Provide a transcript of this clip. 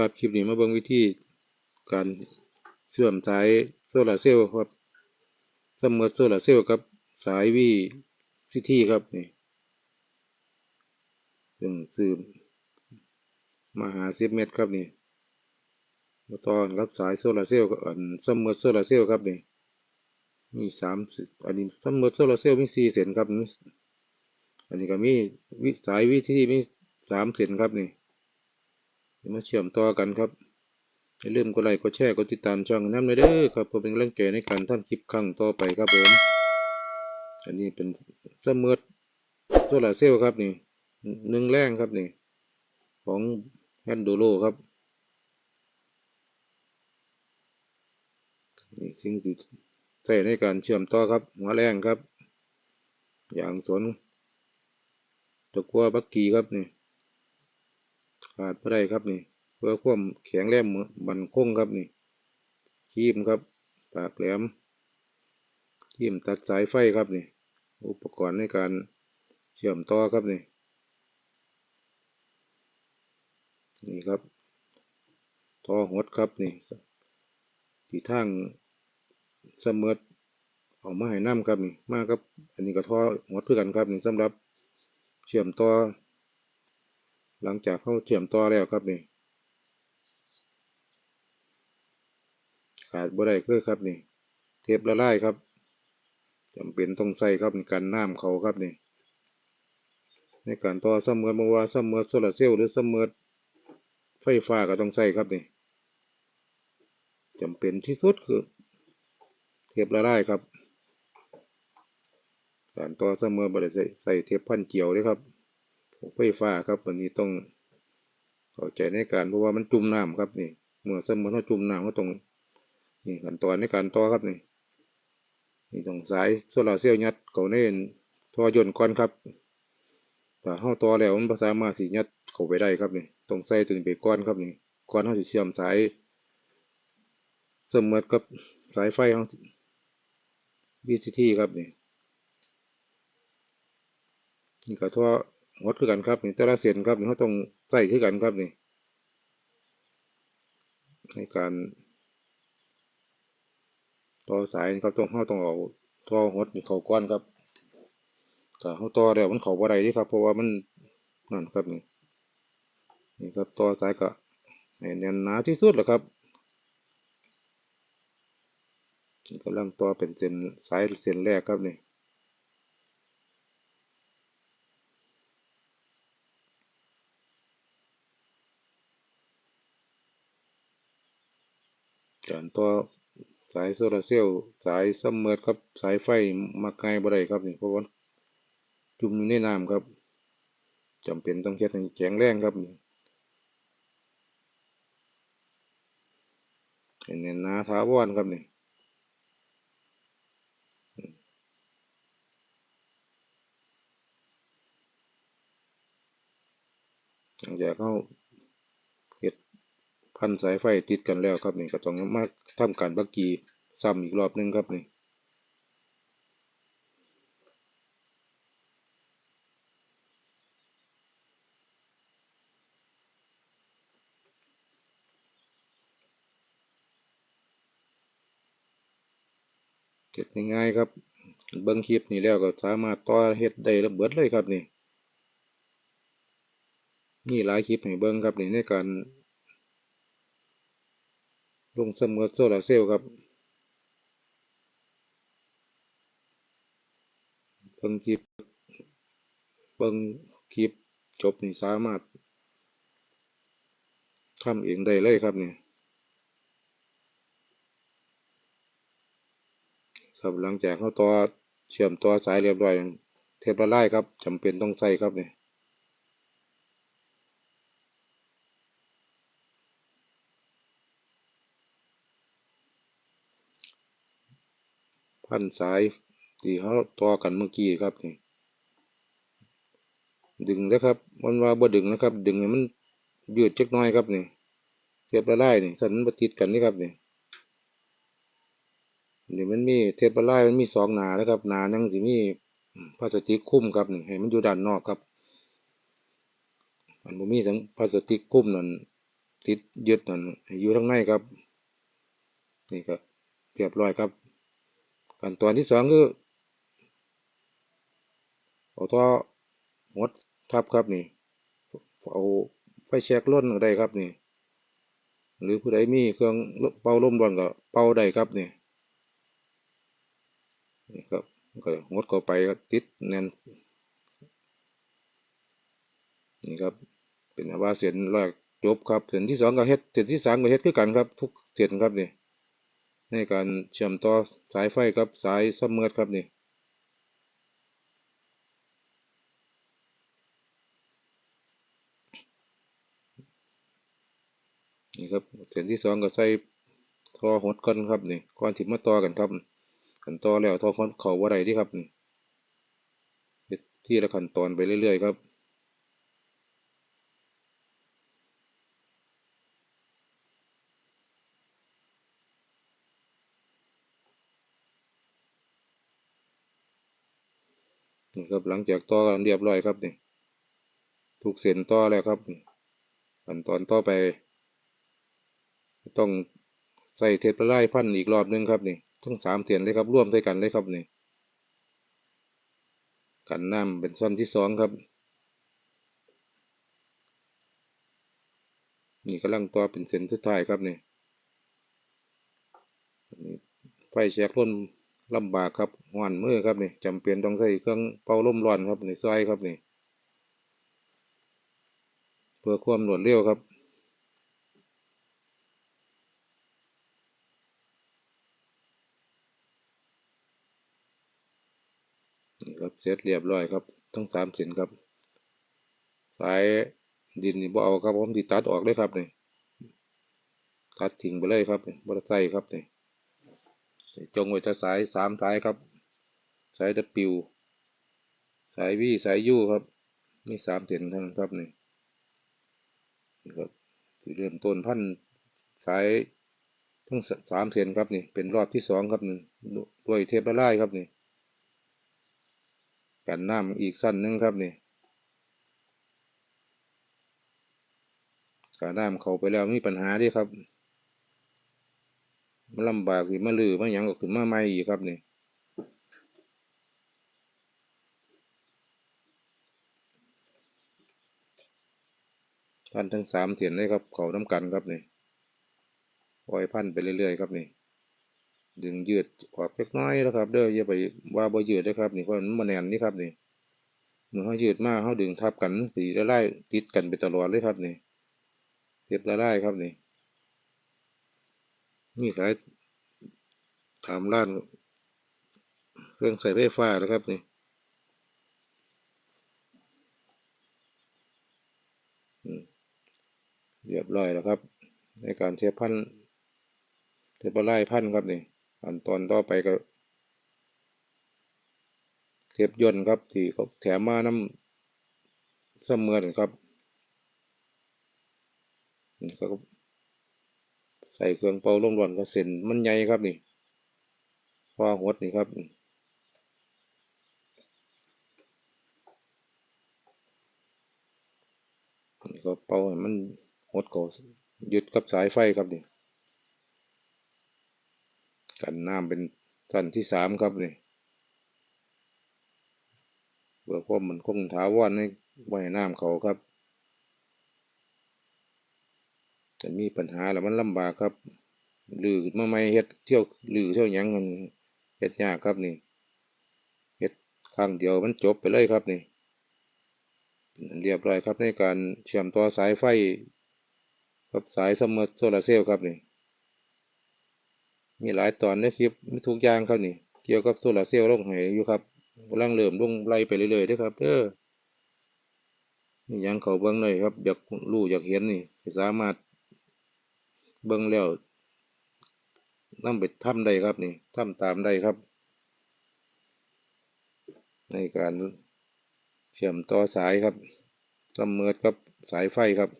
ครับคลิปนี้มาเบิ่งวิธีการเชื่อมสายโซลาร์เซลล์ครับเสมอโซลาร์เซลล์กับสายวีซีทีครับนี่ซึ่งซื้อมาหาสิบเมตรครับนี่มาตอนรับสายโซลาร์เซลล์กับอันเสมอโซลาร์เซลล์ครับนี่มีสามอันนี้เสมอโซลาร์เซลล์มีสี่เส้นครับอันนี้ก็มีวิสายวีซีทีมีสามเส้นครับนี่ มาเชื่อมต่อกันครับอย่าลืมกดไลค์กดแชร์กดติดตามช่องน้ำเลยเด้อครับเพื่อเป็นกำลังใจในการทำคลิปครั้งต่อไปครับผม อันนี้เป็นเสมือดโซลาร์เซลล์ครับนี่หนึ่งแรงครับนี่ ของแฮนดูโลครับนี่สิ่งที่ใช้ในการเชื่อมต่อครับ หัวแรงครับ อย่างสนตะกัวบักกีครับนี่ ขาดไม่ได้ครับนี่ เพื่อความแข็งแรงมันคงครับนี่คีมครับ ปากแหลมคีมตัดสายไฟครับนี่ อุปกรณ์ในการเชื่อมต่อครับนี่นี่ครับท่อหดครับนี่ที่ทางเสมอเอามาให้น้ำครับนี่ มาครับ อันนี้ก็ท่อหดเพื่อกันครับนี่สำหรับเชื่อมต่อ หลังจากเข้าเชื่อมต่อแล้วครับนี่ ขาดบ่ได้คือครับนี่ เทปละลายครับจำเป็นต้องใส่ครับในการน้ำเขาครับนี่ ในการต่อเสมอมาว่าเสมอโซลาร์เซลล์หรือเสมอไฟฟ้าก็ต้องใส่ครับนี่จำเป็นที่สุดคือ เทปละลายครับ การต่อเสมอบ่ได้ใส่ใส่เทปพันเกี่ยวเลยครับ ไฟฟ้าครับวันนี้ต้องเข้าใจในการเพราะว่ามันจุ่มน้ำครับนี่เมื่อเสมอเขาจุ่มน้ำเขาต้องนี่ขั้นตอนในการต่อครับนี่นี่ต้องสายโซลาร์เซลล์ยัดเขาในท่อยนต์ก่อนครับถ้าเข้าต่อแล้วมันสามารถสิยัดเข้าไปได้ครับนี่ต้องใส่ตัวนี้ไปก่อนครับนี่ก่อนเขาจะเชื่อมสายเสมอกับสายไฟของ VCT ครับนี่นี่ก็ท่อ หดคือกันครับนี่แต่ละเส้นครับนี่เขาต้องใส่คือกันครับนี่ในการต่อสายครับต้องเขาต้องเอาท่อหดเข้าก้อนครับถ้าเขาต่อแล้วมันเข้าบ่ได้นี่ครับ เพราะว่ามันนั่นครับนี่นี่ครับต่อสายก็ให้แน่นหนาที่สุดแหละครับนี่กำลังต่อเป็นเส้นสายเส้นแรกครับนี่ การต่อสายโซลาร์เซลล์สายซัมเมอร์ครับ สายไฟมาไกลบ่ได้ครับนี่เพราะว่าจุ่มอยู่ในน้ำครับจำเป็นต้องเฮ็ดให้แข็งแรงครับนี่ให้แน่นหนาถาวรครับนี่หลังจากเขาเฮ็ด พันสายไฟติดกันแล้วครับนี่ก็ต้องมาทำการบักกีซ้ำอีกรอบนึงครับนี่เฮ็ดง่ายๆครับ เบิ่งคลิปนี้แล้วก็สามารถต่อเฮ็ดได้ระเบิดเลยครับนี่มีหลายคลิปให้เบิ่งครับนี่ในการ ลงเสมอโซลาร์เซลล์ครับเบิ่งคลิปเบิ่งคลิปจบนี่สามารถทำเองได้เลยครับเนี่ยครับหลังจากเขาต่อเชื่อมต่อสายเรียบร้อยเทปละลายครับจำเป็นต้องใส่ครับเนี่ย พันสายที่เขาต่อกันเมื่อกี้ครับนี่ดึงนะครับมันว่าบ่ดึงนะครับ ดึงให้มันยืดเจักน้อยครับนี่เทปละลายนี่ถ้ามันบ่ติดกันนี่ครับนี่นี่มันมีเทปละลายมันมีสองหนานะครับหนาหนึงสิมีพลาสติกคุ้มครับนี่ให้มันอยู่ด้านนอกครับมันบ่มีทั้งพลาสติกคุ้มนั่นติดยึดนั่นอยู่ข้งในครับ นี่ก็เรียบร้อยครับ ขั้นตอนที่สองคือเอาท่อหดทับครับนี่เอาไฟแช็กล้นก็ได้ครับนี่ หรือผู้ใดมีเครื่องเป่าลมร้อนก็เป่าได้ครับนี่นี่ครับก็หดเข้าไปก็ติดแน่นนี่ครับเป็นอาว่าเส้นแรกจบครับเส้นที่สองก็เฮ็ดเส้นที่สามก็เฮ็ดคือกันครับ ทุกเส้นครับนี่ ในการเชื่อมต่อสายไฟครับสายซัมเมอร์ครับนี่นี่ครับเส้นที่สองก็ใส่ท่อหดก่อนครับนี่ก่อนที่มาต่อกันครับขันต่อแล้วท่อหดเขาบ่ได้ที่ครับนี่ที่ละขั้นตอนไปเรื่อยๆครับ นี่ครับหลังจากต่อกันเรียบร้อยครับนี่ถูกเส้นต่อแล้วครับขั้นตอนต่อไป ต้องใส่เทปละลายพันอีกรอบนึงครับนี่ทั้งสามเส้นเลยครับร่วมด้วยกันเลยครับนี่กันน้ำเป็นส่วนที่สองครับ นี่กำลังต่อเป็นเส้นสุดท้ายครับนี่ไฟแช็กล้น ลำบากครับหวนมือครับนี่จำเป็นต้องใช้เครื่องเป่าลมร้อนครับนี่ซอยครับนี่เพื่อความรวดเร็วครับนี่ครับเสร็จเรียบร้อยครับ ทั้งสามเส้นครับ สายดินนี่บ่เอาครับผมที่ตัดออกเลยครับนี่ตัดทิ้งไปเลยครับนี่บ่ได้ใส่ครับนี่ จงไว้แต่สายสามสายครับ สายตะปิว สายวีสายยูครับมีสามเส้นเท่านั้นครับนี่นี่ครับที่เริ่มต้นพันสายทั้งสามเส้นครับนี่ เป็นรอบที่สองครับนี่ด้วยเทปละลายครับนี่กันน้ำอีกสั้นนึงครับนี่กันน้ำเข้าไปแล้วมีปัญหาดิครับ มันลำบากสิมาลือมาหยังก็ขึ้นมาใหม่อีกครับนี่พันทั้งสามเถียนเลยครับ เขาน้ำกันครับนี่ปล่อยพันไปเรื่อยๆครับนี่ดึงยืดออกเล็กน้อยแล้วครับ เด้ออย่าไปว่าบ่ยืดนะครับนี่เพราะมันบ่แน่นนี่ครับนี่เมื่อเขายืดมากเขาดึงทับกันสีละลายติดกันไปตลอดเลยครับนี่เทียบละลายครับนี่ มีขายถามร้านเครื่องใส่ไฟฟ้านะครับนี่เรียบร้อยแล้วครับ ในการเทียบพันเทียบละลายพันครับนี่ขั้นตอนต่อไปก็เทียบย่นต์ครับที่เขาแถมมาน้ำเสมอนครับนี่ก็ ใส่เครื่องเป่าลมร้อนก็เส้นมันใหญ่ครับนี่พอหดนี่ครับนี่ก็เป่าให้มันหดก็ยึดกับสายไฟครับนี่กันน้ำเป็นสั้นที่สามครับนี่เพื่อความมันคงถาวรในไว้น้ำเขาครับ จะมีปัญหาแล้วมันลำบากครับลือมาไม่เฮ็ดเที่ยวลือเที่ยวยังมันเฮ็ดยากครับนี่เฮ็ดครั้งเดียวมันจบไปเลยครับนี่เรียบร้อยครับในการเชื่อมต่อสายไฟกับสายสมมติโซลาร์เซลล์ครับนี่มีหลายตอนในคลิปมีทุกอย่างครับนี่ เกี่ยวกับโซลาร์เซลล์ลงให้อยู่ครับกำลังเริ่มลงไล่ไปเรื่อยๆด้อครับเด้อนี่ยังเขาเบิ่งหน่อยครับ อยากรู้อยากเห็นนี่ สามารถ เบิ่งแล้วนำไปทำได้ครับนี่ทำตามได้ครับ ในการเชื่อมต่อสายครับสมเมอกับสายไฟครับ